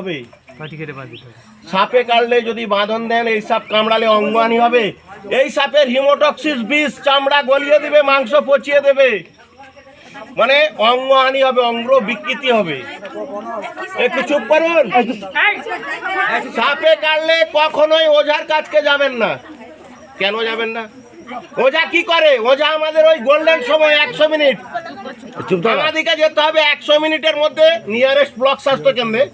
হবে? সাপে কাটলে যদি বাঁধন দেন এই সাপ কামড়ালে অঙ্গহানি হবে। এই সাপের হিমোটক্সিস বিষ চামড়া গলিয়ে দিবে মাংস পচিয়ে দেবে। মানে অঙ্গহানি হবে অঙ্গ বিকৃতি হবে। একটু চুপ করুন। সাপে কাটলে কখনোই ওঝার কাছকে যাবেন না। কেন যাবেন না? ওঝা কি করে? ওঝা আমাদের ওই গোল্ডেন সময় একশো মিনিট। আমাদেরকে যেতে হবে একশো মিনিটের মধ্যে নিয়ারেস্ট ব্লক স্বাস্থ্য কেন্দ্রে।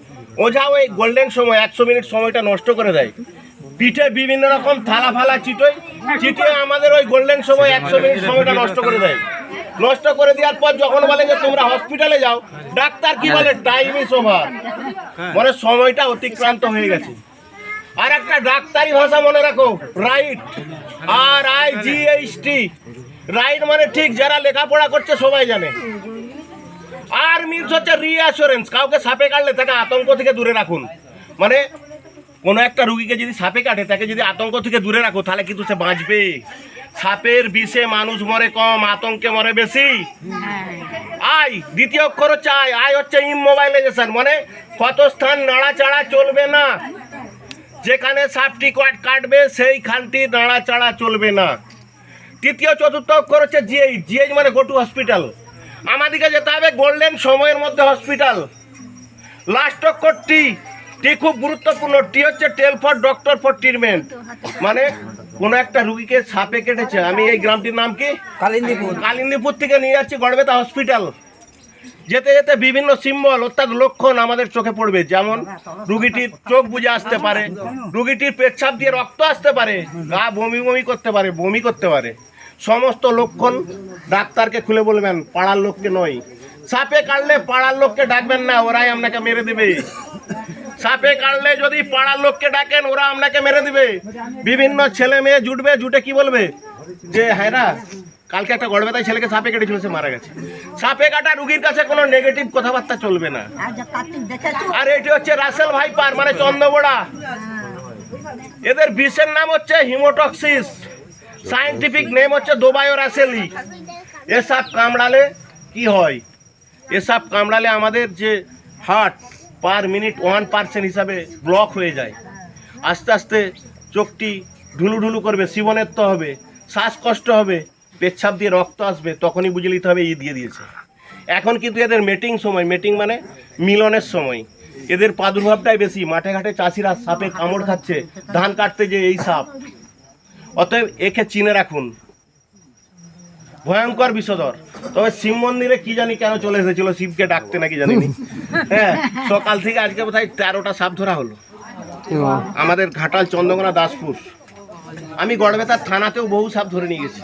ওঝা ওই গোল্ডেন সময়, একশো মিনিট সময়টা নষ্ট করে দেয়। পিঠে বিভিন্ন রকম থালা ফালা চিটোয়, চিটিয়ে আমাদের ওই গোল্ডেন সময় একশো মিনিট সময়টা নষ্ট করে দেয়। নষ্ট করে দেওয়ার পর যখন বলে যে তোমরা হসপিটালে যাও, ডাক্তার কি বলে? টাইম ইস ওভার মানে সময়টা অতিক্রান্ত হয়ে গেছে। আর একটা ডাক্তারি ভাষা মনে রাখো right R I G H T right মানে ঠিক, যারা লেখাপড়া করছে সবাই জানে। আর মিনস হচ্ছে রিঅ্যাসুরেন্স কাউকে সাপে কাটলে তাকে আতঙ্ক থেকে দূরে রাখুন। মানে কোনো একটা রুগীকে যদি সাপে কাটে, তাকে যদি আতঙ্ক থেকে দূরে রাখো, তাহলে কিন্তু সে বাঁচবে। সাপের বিষে মানুষ মরে কম, আতঙ্কে মরে বেশি। আই দ্বিতীয় অক্ষর হচ্ছে আয়। আই হচ্ছে ইমোবাইলাইজেশন মানে ক্ষতস্থান, নাড়াচাড়া চলবে না। যেখানে সাপটি কাট- কাটবে সেই খানটি নাড়াচাড়া চলবে না। তৃতীয়, চতুর্থ অক্ষর হচ্ছে জিএইচ জিএইচ মানে গো টু হসপিটাল আমাদেরকে যেতে হবে গোল্ডেন সময়ের মধ্যে হসপিটাল। লাস্ট অক্ষর টি টি খুব গুরুত্বপূর্ণ টি হচ্ছে tell for doctor for treatment মানে কোনো একটা রুগীকে সাপে কেটেছে। আমি এই গ্রামটির নাম কি? কালিন্দিপুর। কালিন্দীপুর থেকে নিয়ে যাচ্ছি গড়বেতা হসপিটাল। যেতে যেতে বিভিন্ন সিম্বল অর্থাৎ লক্ষণ আমাদের চোখে পড়বে। যেমন রুগীটির চোখ বুঝে আসতে পারে রুগীটির পেচ্ছাপ দিয়ে রক্ত আসতে পারে গা বমি বমি করতে পারে বমি করতে পারে। সমস্ত লক্ষণ ডাক্তারকে খুলে বলবেন পাড়ার লোককে নয়। সাপে কাটলে পাড়ার লোককে ডাকবেন না ওরাই আপনাকে মেরে দেবে। সাপে কাটলে যদি পাড়ার লোককে ডাকেন ওরা আপনাকে মেরে দিবে। বিভিন্ন ছেলে মেয়ে জুটবে জুটে কি বলবে? যে হ্যাঁ না কালকে একটা গড়বেতায় ছেলেকে সাপে কেটেছিল সে মারা গেছে। সাপে কাটা রুগীর কাছে কোনো নেগেটিভ কথাবার্তা চলবে না। আর এটি হচ্ছে রাসেল ভাইপার মানে চন্দ্রবোড়া। এদের বিষের নাম হচ্ছে হিমোটক্সিস। সায়েন্টিফিক নেম হচ্ছে দোবায়ো রাসেলি এসব কামড়ালে কি হয়? এসব কামড়ালে আমাদের যে heart per minute one percent হিসাবে ব্লক হয়ে যায়। আস্তে আস্তে চোখটি ঢুলু ঢুলু করবে, শিবনেত্র হবে, শ্বাসকষ্ট হবে পেচ্ছাপ দিয়ে রক্ত আসবে, তখনই বুঝে নিতে হবে ই দিয়ে দিয়েছে। এখন কিন্তু এদের মেটিং সময় মেটিং মানে মিলনের সময়। এদের প্রাদুর্ভাবটাই বেশি। মাঠে ঘাটে চাষিরা সাপে কামড় খাচ্ছে, ধান কাটতে যে এই সাপ। অতএব একে চিনে রাখুন। ভয়ঙ্কর বিষধর তবে শিব মন্দিরে কি জানি কেন চলে এসেছিল শিবকে ডাকতে নাকি জানি নি। হ্যাঁ সকাল থেকে আজকে বোধহয় তেরোটা সাপ ধরা হলো। আমাদের ঘাটাল চন্দ্রকোনা দাসপুর। আমি গড়বেতার থানাতেও বহু সাপ ধরে নিয়ে গেছি।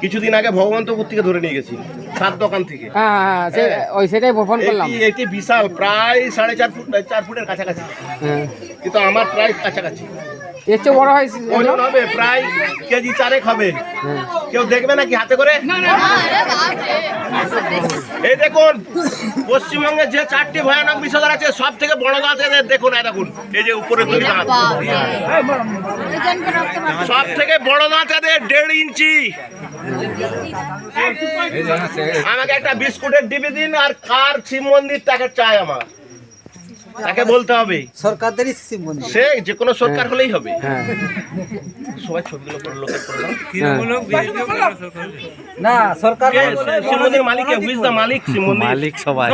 কিছুদিন আগে ভগবন্তপুর থেকে ধরে নিয়ে গেছি সাত দোকান থেকে। হ্যাঁ হ্যাঁ সে- ওই সেটাই ফোন করলাম। এটি বিশাল প্রায় সাড়ে চার ফুট চার ফুটের কাছাকাছি। হ্যাঁ। কিন্তু আমার প্রায় কাছাকাছি। এর চেয়ে বড় হয় ওজন হবে প্রায় কেজি চারেক হবে। কেউ দেখবে নাকি হাতে করে? এই দেখুন পশ্চিমবঙ্গে যে চারটি ভয়ানক বিষধর আছে সব থেকে বড় দাঁত এদের দেখুন এই দেখুন এই যে উপরে দুই দাঁত সব থেকে বড় দাঁত এদের দেড় ইঞ্চি। আমাকে একটা বিস্কুটের ডিবি দিন আর কার শিব মন্দির তাকে চাই আমার। তাকে বলতে হবে। সরকারদেরই শিব মন্দির সে যে কোনো সরকার হলেই হবে। হ্যাঁ। সবাই ছবিগুলো করে লোকের না সরকার? শিব মন্দির মালিক হুইজ দা মালিক? শিব মন্দির মালিক সবাই।